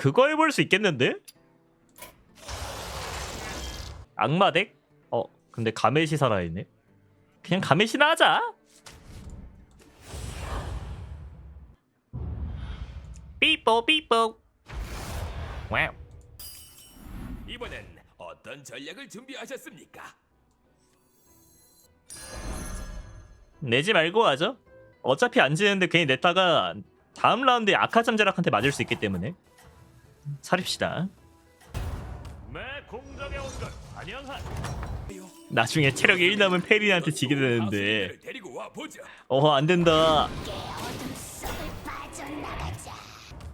그거 해볼 수 있겠는데? 악마 덱? 어 근데 가메시 살아있네 그냥 가메시나 하자 삐뽀 삐뽀 와우 이번엔 어떤 전략을 준비하셨습니까? 내지 말고 하죠 어차피 안 지는데 괜히 냈다가 다음 라운드에 아카잠 제락한테 맞을 수 있기 때문에 사립시다 나중에 체력 1 남은 페린한테 지게 되는데. 어 안된다.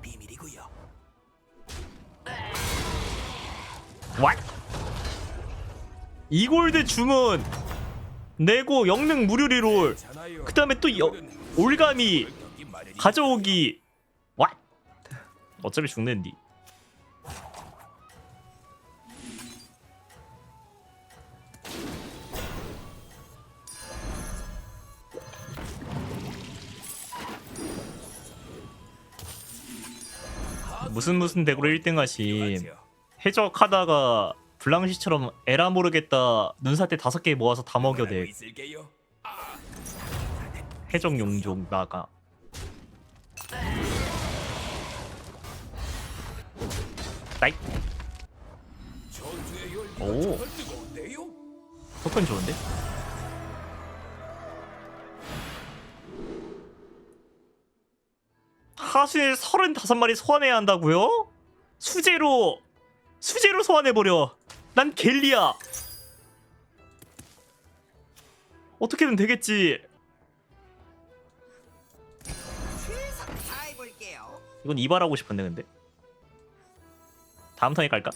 비밀이고요. 왓? 이골드 중원 내고 영능 무료 리롤. 그 다음에 또 여, 마련이 가져오기 왓? 어차피 죽는디 무슨 무슨 덱으로 1등 하심? 해적하다가 블랑시처럼 에라 모르겠다 눈사태 다섯 개 모아서 다 뭐라고 먹여대 있을게요. 해적 용종 나가 나이 오. 토큰 좋은데? 하수에 35마리 소환해야 한다고요? 수제로 수제로 소환해버려 난 겔리야 어떻게든 되겠지. 이건 이발하고 싶은데 근데 다음 턴에 갈까?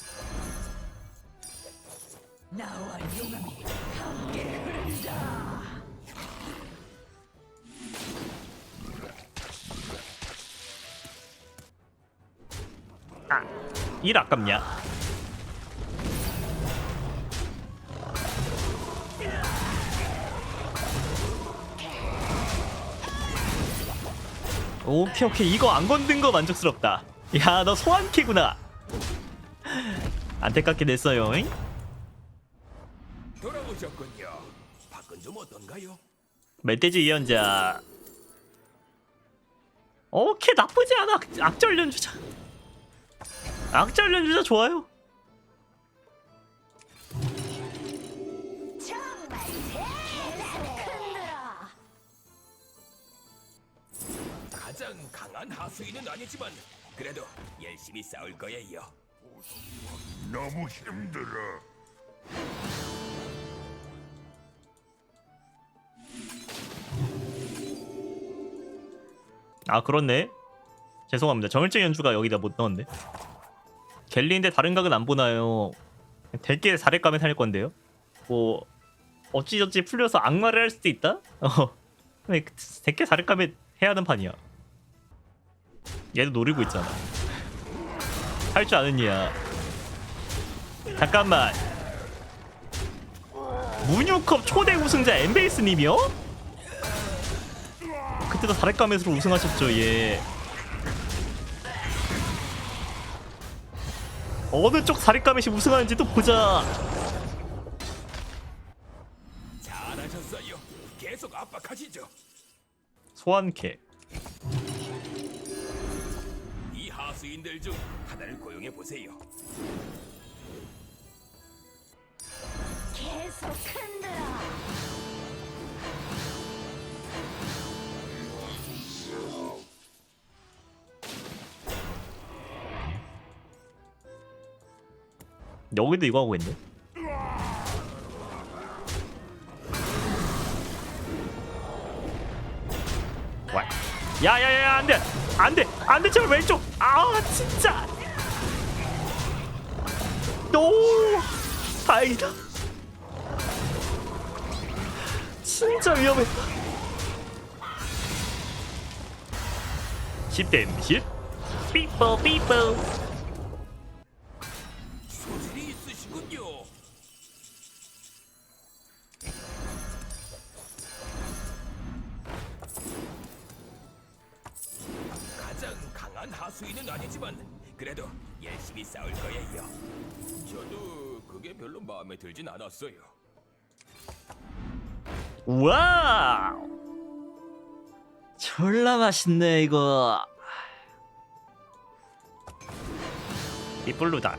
일 아깝냐? 오케이 오케이 이거 안 건든 거 만족스럽다 야 너 소환키구나 안타깝게 냈어요 잉? 돌아오셨군요. 밖은 좀 어떤가요? 멧돼지 이연자 오케이 나쁘지 않아 악- 악절 연주자 악절 연주자 좋아요. 가장 강한 하수인은 아니지만 그래도 열심히 싸울 거예요. 너무 힘들어. 아 그렇네 죄송합니다 정일제 연주가 여기다 못 넣었네 갤리인데 다른 각은 안 보나요? 될게 4렙감에 살 건데요? 뭐 어찌저찌 풀려서 악마를 할 수도 있다? 어 될게 4렙감에 해야 하는 판이야. 얘도 노리고 있잖아. 할 줄 아는 이야. 잠깐만. 문유컵 초대 우승자 엠베이스님이요? 그때도 4렙감에서 우승하셨죠 얘 어느 쪽 4렙감에서 우승하는지 또 보자 잘하셨어요. 계속 압박하시죠. 소환캐 이 하수인들 중 하나를 고용해 보세요. 계속 흔들어. 여기도 이거 하고 있네. 와. 야야야 안돼. 안돼. 안돼 제발 왼쪽. 아 진짜. 오 다행이다. 진짜 위험했다 10대 10 삐뽀 삐뽀 않았어요. 와우 졸라 맛있네 이거 이블루다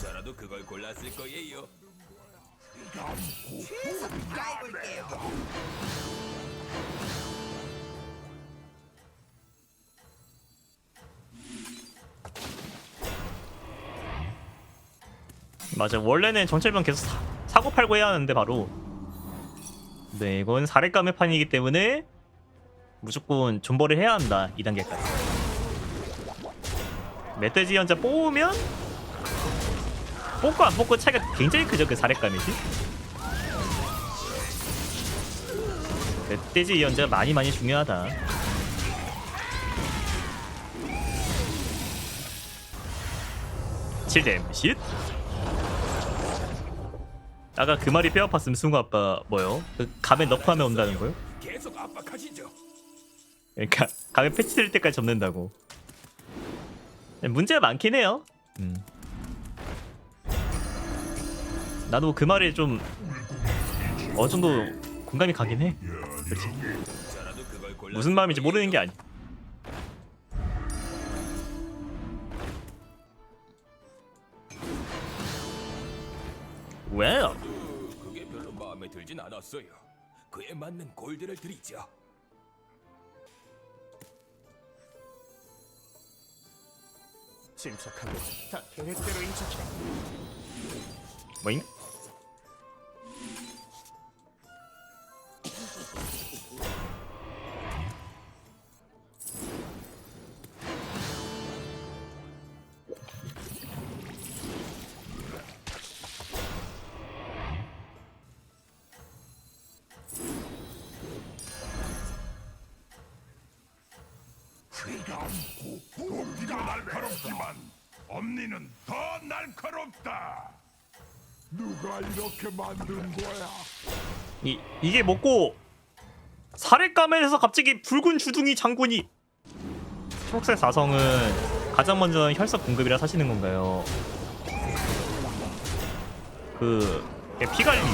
저라도 그걸 골랐을 거예요. 맞아. 원래는 정찰병 계속 사, 사고 팔고 해야 하는데 바로. 네 이건 사례감의 판이기 때문에 무조건 존버를 해야 한다 2단계까지. 멧돼지 연자 뽑으면 뽑고 안 뽑고 차이가 굉장히 크죠 그 사례감이지? 멧돼지 연자가 많이 많이 중요하다. 칠렘 쉿 아까 그 말이 뼈 아팠으면 승우 아빠 뭐요? 그 감에 넣고 하면 온다는 거요? 계속 압박하시죠. 그러니까 감에 패치될 때까지 접는다고. 문제가 많긴 해요. 음. 나도 그 말에 좀 어느 정도 공감이 가긴 해. 그렇지. 무슨 마음인지 모르는 게 거예요. 아니. 왜? 저도 그게 별로 마음에 들진 않았어요. 그에 맞는 골드를 드리죠. 침착하게 다 계획대로 인척해. 뭐잉? 만든 거야? 이 이게 먹고 사례감에서 갑자기 붉은 주둥이 장군이 초록색 사성은 가장 먼저 혈석 공급이라 사시는 건가요? 그 피갈리오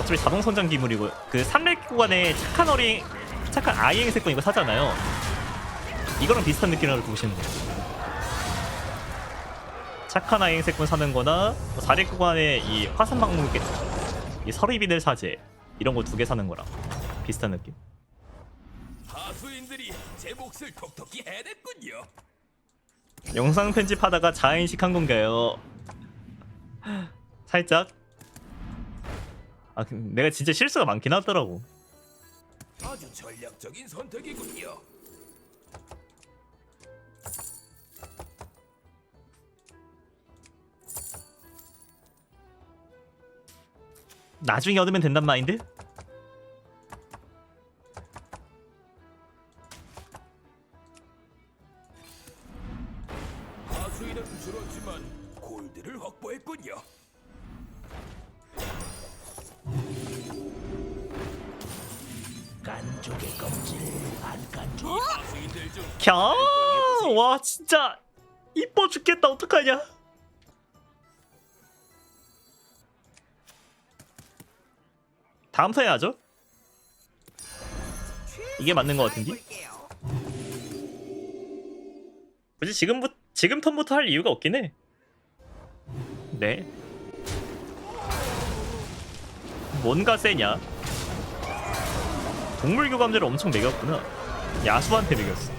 어차피 자동 선장 기물이고 그 삼렙 구간에 착한 어린 착한 아이 행색권 이거 사잖아요. 이거랑 비슷한 느낌으로 보시면 돼요. 착한 아이 행색권 사는 거나 뭐 사례 구간에 이 화산 방목에 이 서리비늘 사제 이런 거 두 개 사는 거랑 비슷한 느낌. 하수인들이 제 몫을 톡톡히 해냈군요. 영상 편집하다가 자인식 한 건가요? 살짝. 아 근- 내가 진짜 실수가 많긴 하더라고. 아주 전략적인 선택이군요. 나중에 얻으면 된단 마인드? 하수인은 줄었지만 골드를 확보했군요. 깐족의 껍질 안 깐족. 하수인들 중 캬! 와 진짜 이뻐 죽겠다 어떡하냐? 하죠? 이게 맞는 것 같은데? 굳이 지금부 지금 턴부터 할 이유가 없긴 해. 네. 뭔가 세냐? 동물 교감제를 엄청 매겼구나. 야수한테 매겼어.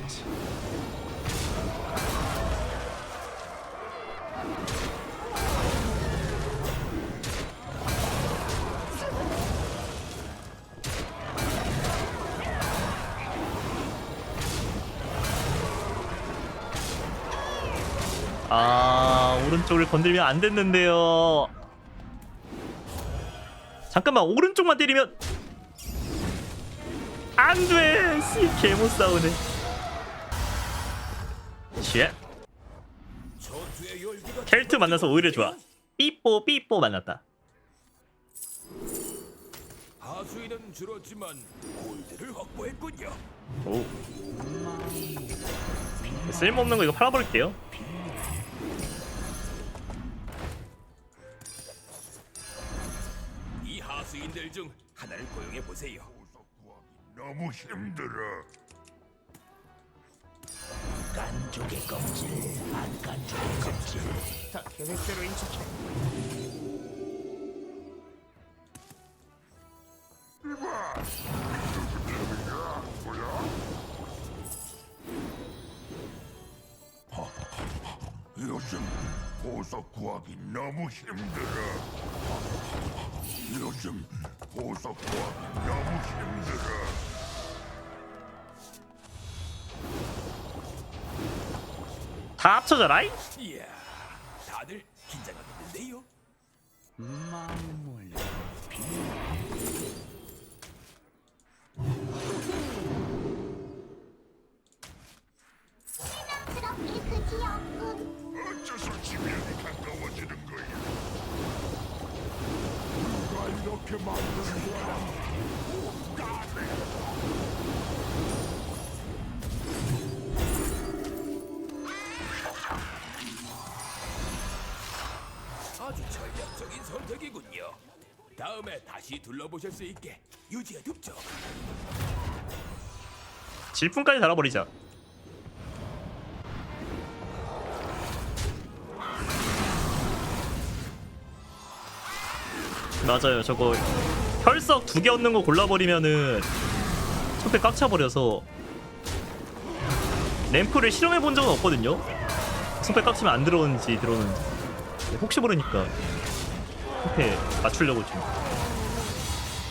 쪽을 건들면 안 됐는데요. 잠깐만 오른쪽만 때리면 안 돼. 씨 개못 싸우네. 쉣. 켈트 만나서 오히려 좋아. 삐뽀 삐뽀 만났다. 하수인은 줄었지만 골드를 확보했군요. 오. 쓸모없는 거 이거 팔아버릴게요. 이 하수인들 중 하나를 고용해 보세요. 너무 힘들어. 깐족의 껍질 안 깐족의 껍질 다 계획대로 인척해. 요즘 보석 구하기 너무 힘들어. 요즘 보석 구하기 너무 힘들어. 다 합쳐져라이. 이야, 다들 긴장하겠는데요? 스 다시 둘러보실 수 있게 유지해 둡죠. 질풍까지 달아버리자. 맞아요. 저거 혈석 두 개 얻는 거 골라버리면은 손패 꽉 차버려서 램프를 실험해 본 적은 없거든요. 꽉 차면 안 들어오는지 들어오는지 혹시 모르니까 손패 맞추려고 좀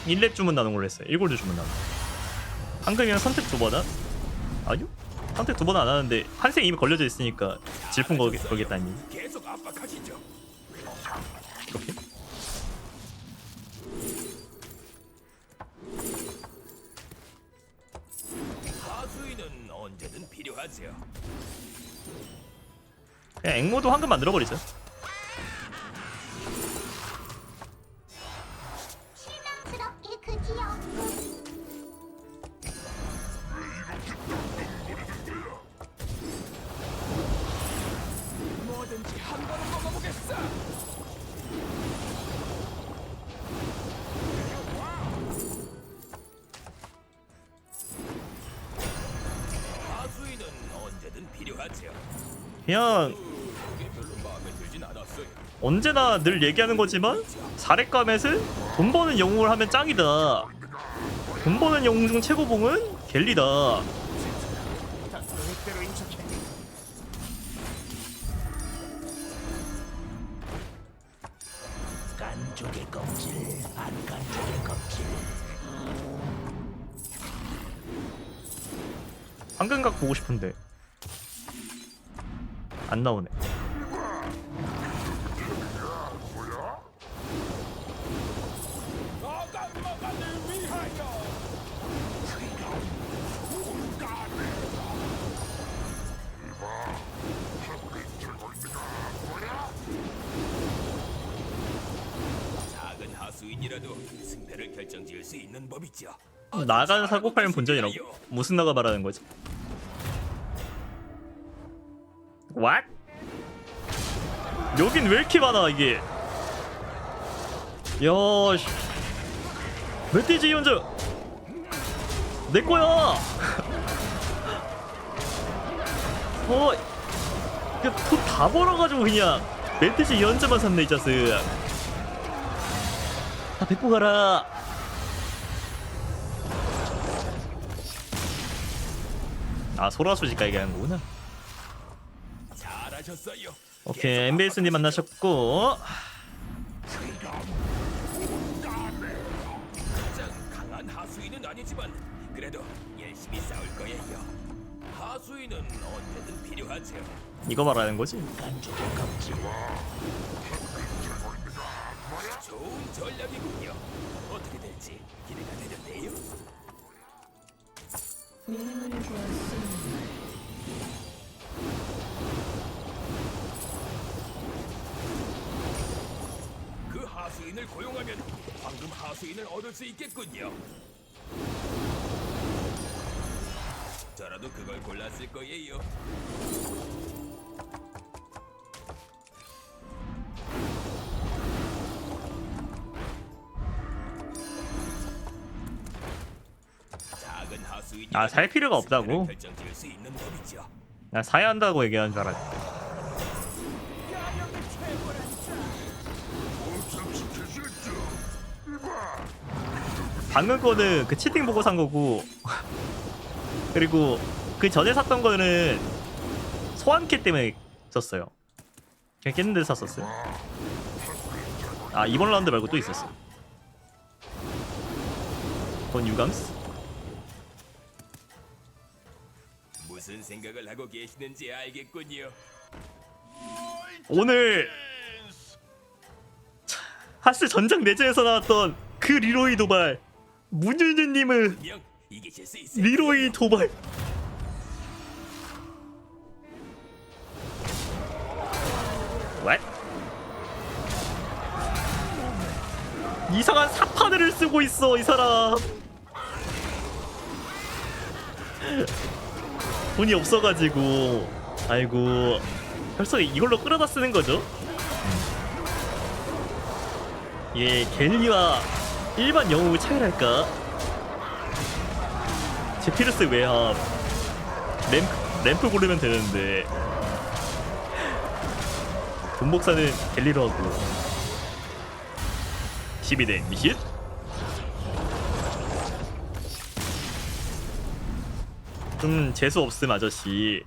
1렙 주문 나눈 걸로 했어요. 1골드 주문 나눈. 황금이랑 선택 두 번은? 아니요? 선택 두 번은 안 하는데 한생 이미 걸려져 있으니까 질풍 걸겠, 걸겠다니 계속 압박하시죠. 이렇게 하수인은 언제든 필요하죠. 그냥 앵모도 황금 만들어버리죠 그냥. 언제나 늘 얘기하는 거지만 사례가멧은 돈 버는 영웅을 하면 짱이다 돈 버는 영웅 중 최고봉은 갤리다 다 계획대로 인척해. 깐족의 껍질 안 깐족의 껍질 황금각 보고 싶은데 안 나오네 작은 하수인이라도 승패를 결정지을 수 있는 법이죠. 나간 사고 팔면 본전이라고 무슨 나가 말하는 거지 What? 여긴 왜 이렇게 많아 이게? 야 씨. 멧돼지 연주 내 거야. 어 이거 돈다 벌어가지고 그냥 멧돼지 연주만 샀네 이 자식. 다 데리고 가라. 아 소라수지가 얘기하는 거구나. 잘하셨어요. 오케이 MBS님 만나셨고 가장 강한 하수인은 아니지만 그래도 열심히 싸울 거예요. 하수인은 언제든 필요하죠. 이거 말하는 거지? 좋은 전략이군요. 어떻게 될지 기대가 되는데요. 그 하수인을 고용하면 황금 하수인을 얻을 수 있겠군요. 저라도 그걸 골랐을 거예요. 작은 하수인이 아, 살 필요가 없다고? 결정 지을 수 있는 법이죠. 나 사야 한다고 얘기하는 줄 알았지. 복 방금 거는 그 채팅 보고 산 거고 그리고 그 전에 샀던 거는 소환캐 때문에 썼어요. 그냥 깼는 데 샀었어요. 아 이번 라운드 말고 또 있었어. 본 유감스? 무슨 생각을 하고 계시는지 알겠군요. 오늘 하스 전장 내전에서 나왔던 그 리로이 도발 있을 리로이 도발. What? 이상한 사파들을 쓰고 있어 이 사람. 돈이 없어가지고. 아이고 벌써 이걸로 끌어다 쓰는 거죠? 예 갤리와 일반 영웅의 차이랄까? 제피르스 외압 램프, 램프 고르면 되는데. 돈복사는 갤리로 하고. 12대 미쉿 좀 재수 없음 아저씨.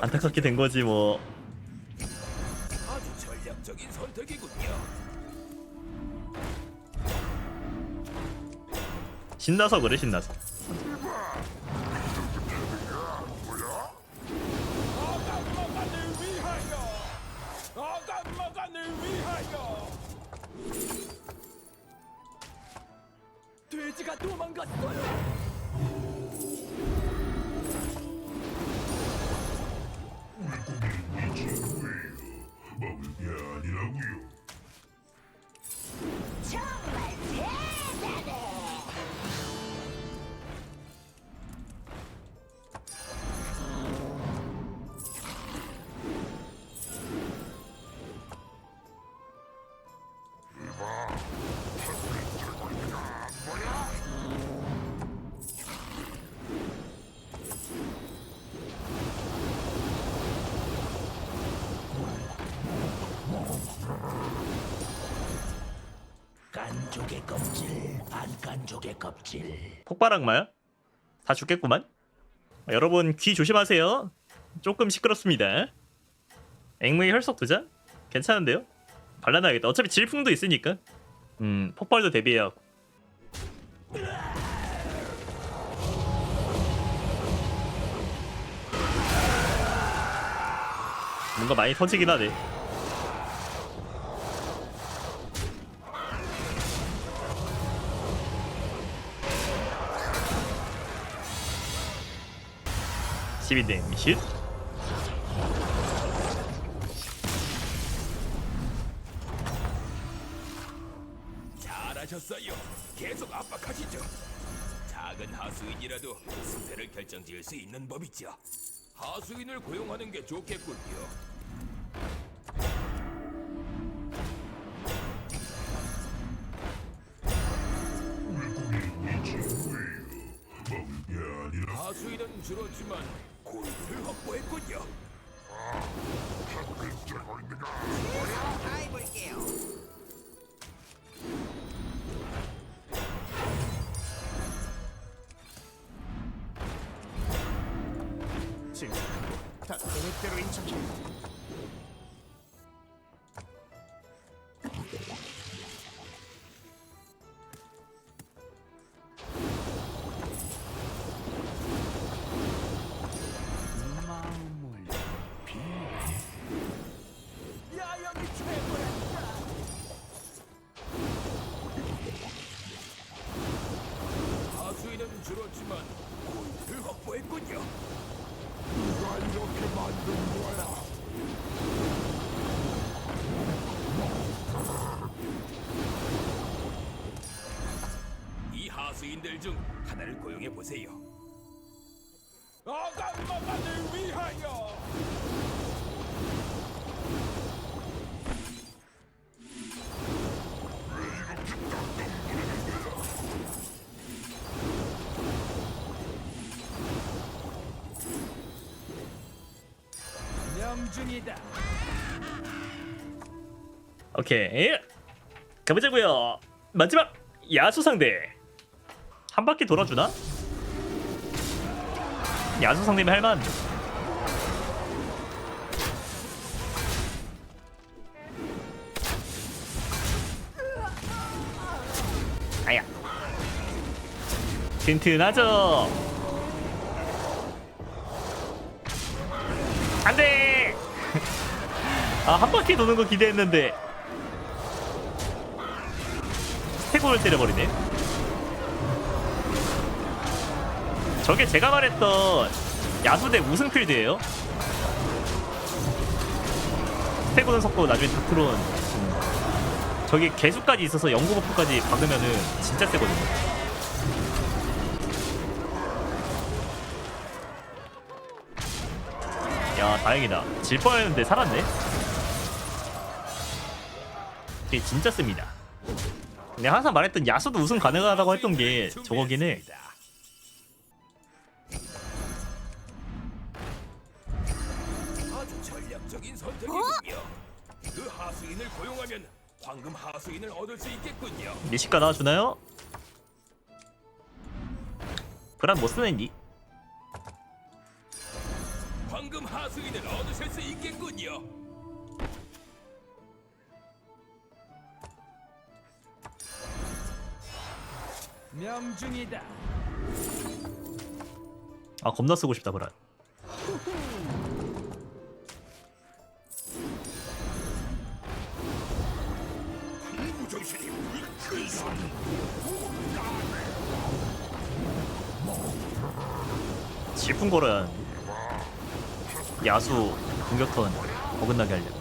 안타깝게 된 거지 뭐. 아주 전략적인 선택이군요. 신나서 그래 신나서. 돼지가 도망갔어요. 먹을 게 아니라고요. 안깐족의 껍질. 폭발 악마야? 다 죽겠구만 아, 여러분 귀 조심하세요 조금 시끄럽습니다 앵무의 혈속 두자? 괜찮은데요? 발라놔야겠다 어차피 질풍도 있으니까 음 폭발도 대비해야 뭔가 많이 터지긴 하네 시비대 미쉿 잘하셨어요. 계속 압박하시죠. 작은 하수인이라도 승패를 결정지을 수 있는 법이죠. 하수인을 고용하는 게 좋겠군요. 하수인들 중 하나를 고용해 보세요. 아감마만을 위하여. 명중이다. 오케이 가보자고요 마지막 야수 상대 한 바퀴 돌아주나? 야수 상대면 할만한데 아야. 튼튼하죠? 안돼! 아 한 바퀴 도는 거 기대했는데. 스테고를 때려버리네 저게 제가 말했던 야수대 우승 필드예요. 스테고는 섞고 나중에 다크론 음. 저기 개수까지 있어서 연구 버프까지 박으면은 진짜 세거든요. 야 다행이다. 질 뻔했는데 살았네. 진짜 씁니다. 내가 항상 말했던 야수도 우승 가능하다고 했던 게 저거긴 해 고용하면 황금 하수인을 얻을 수 있겠군요. 미식가 나와주나요? 브란 못 쓰는디? 황금 하수인을 얻으실 수 있겠군요. 명중이다. 아 겁나 쓰고 싶다 브란 질풍 걸어야 하는데. 야수 공격턴 어긋나게 하려고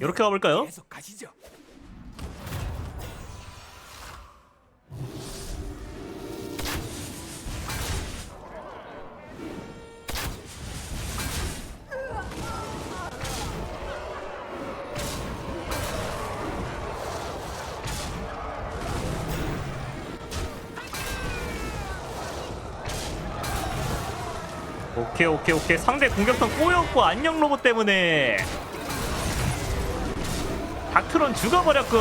이렇게 가볼까요? 계속 가시죠. 오케이 오케이 오케이 상대 공격턴 꼬였고 안녕 로봇 때문에 다크론 죽어버렸고.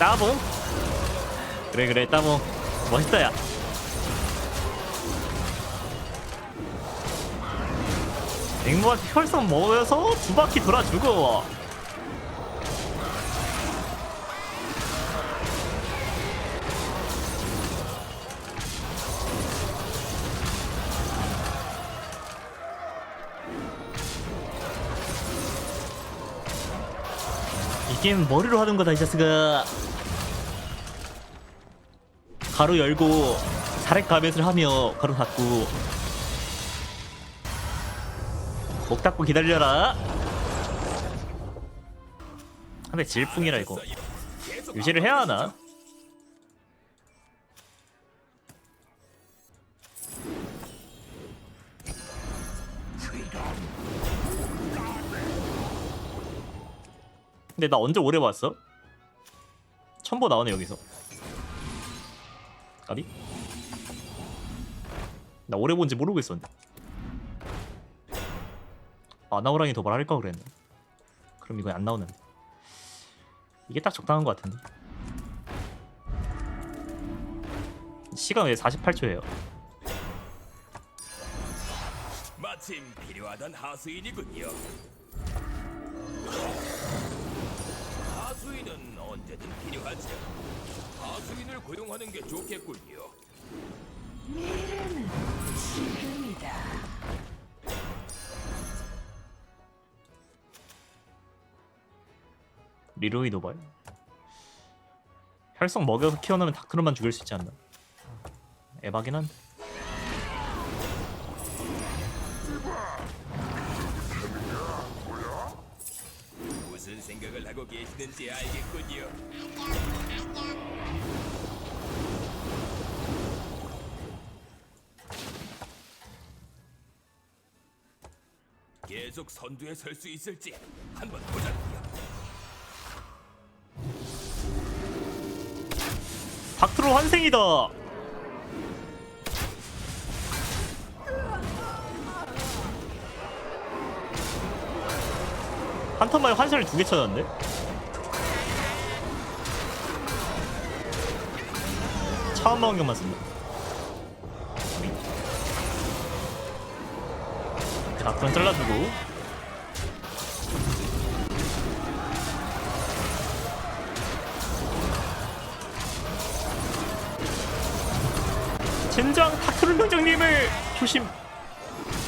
따봉. 그래 그래 따봉. 멋있다 야 앵무한테 혈성 먹어서 두 바퀴 돌아주고 게임 머리로 하는 거다 이 자스가 가로 열고 사렉 가met을 하며 가로 닫고. 목 닫고 기다려라. 근데 질풍이라 이거. 유지를 해야 하나? 근데 나 언제 오래 봤어? 첨보 나오네 여기서 아니? 나 오래 본지 모르고 있었는데 아나우랑이 도발할 까 그랬나? 그럼 이거 안 나오는데 이게 딱 적당한 것 같은데 시간 왜 48초예요? 마침 필요하던 하수인이군요. 언제든 필요하죠. 고용하는 게 좋겠군요. 미래는 지금이다. 리로이 노발 혈성 먹여서 키워놓으면 다크로만 죽일 수 있지 않나 에바긴 한데 하고 계시는지 알겠군요. 계속 선두에 설 수 있을지 한번 보자고요. 닥트로 환생이다 한 턴만에 환생을 두 개 쳐졌는데? 차원 망경만 쓴다 닥트는 잘라주고 젠장 닥트론 병장님을 조심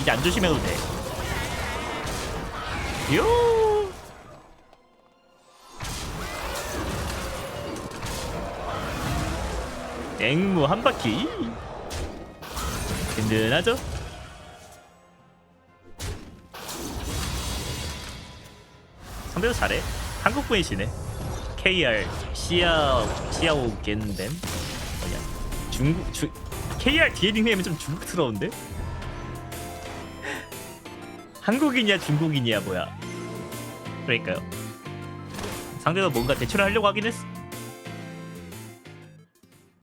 이제 안 조심해도 돼 요. 앵무 한 바퀴. 든든하죠? 상대도 잘해. 한국 분이시네. KR 시아 시아오 겐덴 뭐냐. 중국 주 KR 뒤에 닉네임은 좀 중국스러운데? 한국인이야 중국인이야 뭐야. 그러니까요. 상대가 뭔가 대처를 하려고 하긴 했어